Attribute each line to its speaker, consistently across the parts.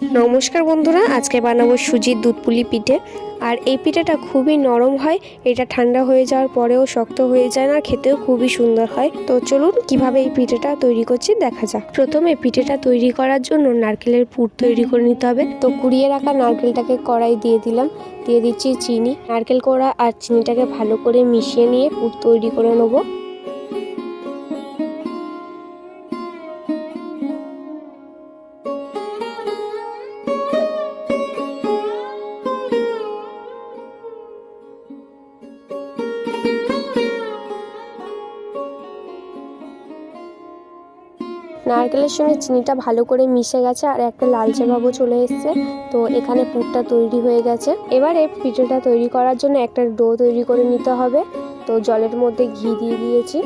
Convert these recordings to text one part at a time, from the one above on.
Speaker 1: নমস্কার বন্ধুরা, আজকে বানাবো সুজির দুধ পুলি পিঠে। আর এই পিঠেটা খুবই নরম হয়, এটা ঠান্ডা হয়ে যাওয়ার পরেও শক্ত হয়ে যায় না, খেতেও খুবই সুন্দর হয়। তো চলুন কীভাবে এই পিঠেটা তৈরি করছি দেখা যাক। প্রথমে পিঠেটা তৈরি করার জন্য নারকেলের পুর তৈরি করে নিতে হবে। তো কুড়িয়ে রাখা নারকেলটাকে কড়াই দিয়ে দিলাম, দিয়ে দিচ্ছি চিনি। নারকেল কোড়া আর চিনিটাকে ভালো করে মিশিয়ে নিয়ে পুর তৈরি করে নেব। নারকেলের সঙ্গে চিনিটা ভালো করে মিশে গেছে আর একটা লালচে ভাবও চলে এসছে। তো এখানে পুরটা তৈরি হয়ে গেছে। এবারে পিঠেটা তৈরি করার জন্য একটা ডো তৈরি করে নিতে হবে। তো জলের মধ্যে ঘি দিয়ে দিয়েছি।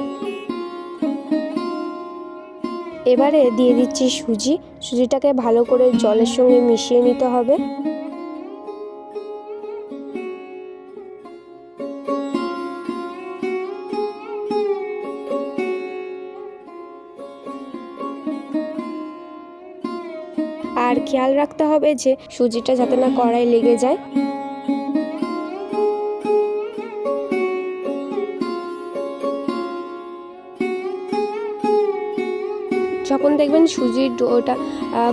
Speaker 1: এবারে দিয়ে দিচ্ছি সুজি। সুজিটাকে ভালো করে জলের সঙ্গে মিশিয়ে নিতে হবে। আর খেয়াল রাখতে হবে যে সুজিটা যাতে না কড়াই লেগে যায়। যখন দেখবেন সুজির ডোটা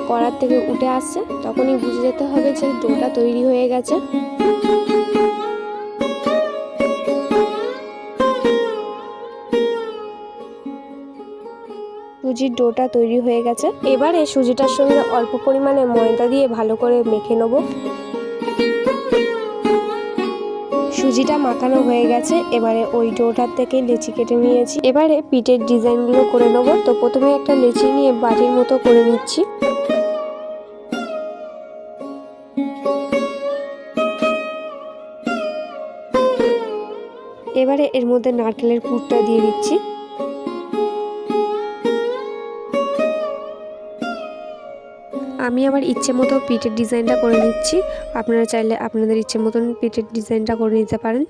Speaker 1: কড়ার থেকে উঠে আসছে, তখনই বুঝে যেতে হবে যে ডোটা তৈরি হয়ে গেছে। সুজির ডোটা তৈরি হয়ে গেছে। এবারে সুজিটার সঙ্গে অল্প পরিমাণে ময়দা দিয়ে ভালো করে মেখে নেব। সুজিটা মাখানো হয়ে গেছে। এবারে ওই ডোটার থেকে লেচি কেটে নিয়েছি। এবারে পিঠের ডিজাইনগুলো করে নেব। তো প্রথমে একটা লেচি নিয়ে বাটির মতো করে নিচ্ছি। এবারে এর মধ্যে নারকেলের পুরটা দিয়ে দিচ্ছি। আমি আমার ইচ্ছে মতো পিঠের ডিজাইনটা করে নিচ্ছি। আপনারা চাইলে আপনাদের ইচ্ছে মতন পিঠের ডিজাইনটা করে নিতে পারেন।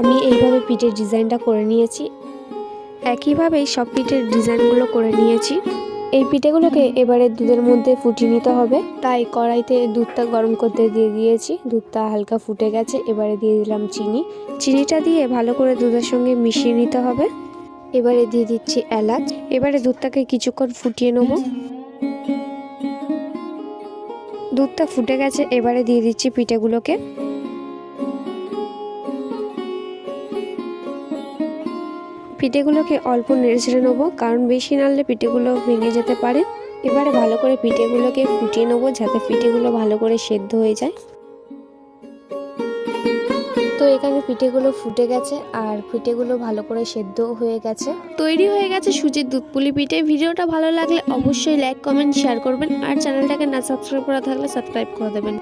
Speaker 1: আমি এইভাবে পিঠের ডিজাইনটা করে নিয়েছি। একইভাবেই সব পিঠের ডিজাইনগুলো করে নিয়েছি। এই পিঠেগুলোকে এবারে দুধের মধ্যে ফুটিয়ে নিতে হবে। তাই কড়াইতে দুধটা গরম করতে দিয়ে দিয়েছি। দুধটা হালকা ফুটে গেছে, এবারে দিয়ে দিলাম চিনি। চিনিটা দিয়ে ভালো করে দুধের সঙ্গে মিশিয়ে নিতে হবে। এবারে দিয়ে দিচ্ছি এলাচ। এবারে দুধটাকে কিছুক্ষণ ফুটিয়ে নেব। দুধটা ফুটে গেছে, এবারে দিয়ে দিচ্ছি পিঠেগুলোকে। পিঠেগুলোকে অল্প নেড়ে ছেড়ে নেব, কারণ বেশি নাড়লে পিঠেগুলো ভেঙে যেতে পারে। এবারে ভালো করে পিঠেগুলোকে ফুটিয়ে নেব, যাতে পিঠেগুলো ভালো করে সেদ্ধ হয়ে যায়। তো এখানে পিঠেগুলো ফুটে গেছে, আর পিঠেগুলো ভালো করে সেদ্ধ হয়ে গেছে। তৈরি হয়ে গেছে সুজির দুধ পুলি পিঠে। ভিডিওটা ভালো লাগলে অবশ্যই লাইক কমেন্ট শেয়ার করবেন। আর চ্যানেলটাকে না সাবস্ক্রাইব করা থাকলে সাবস্ক্রাইব করে দেবেন।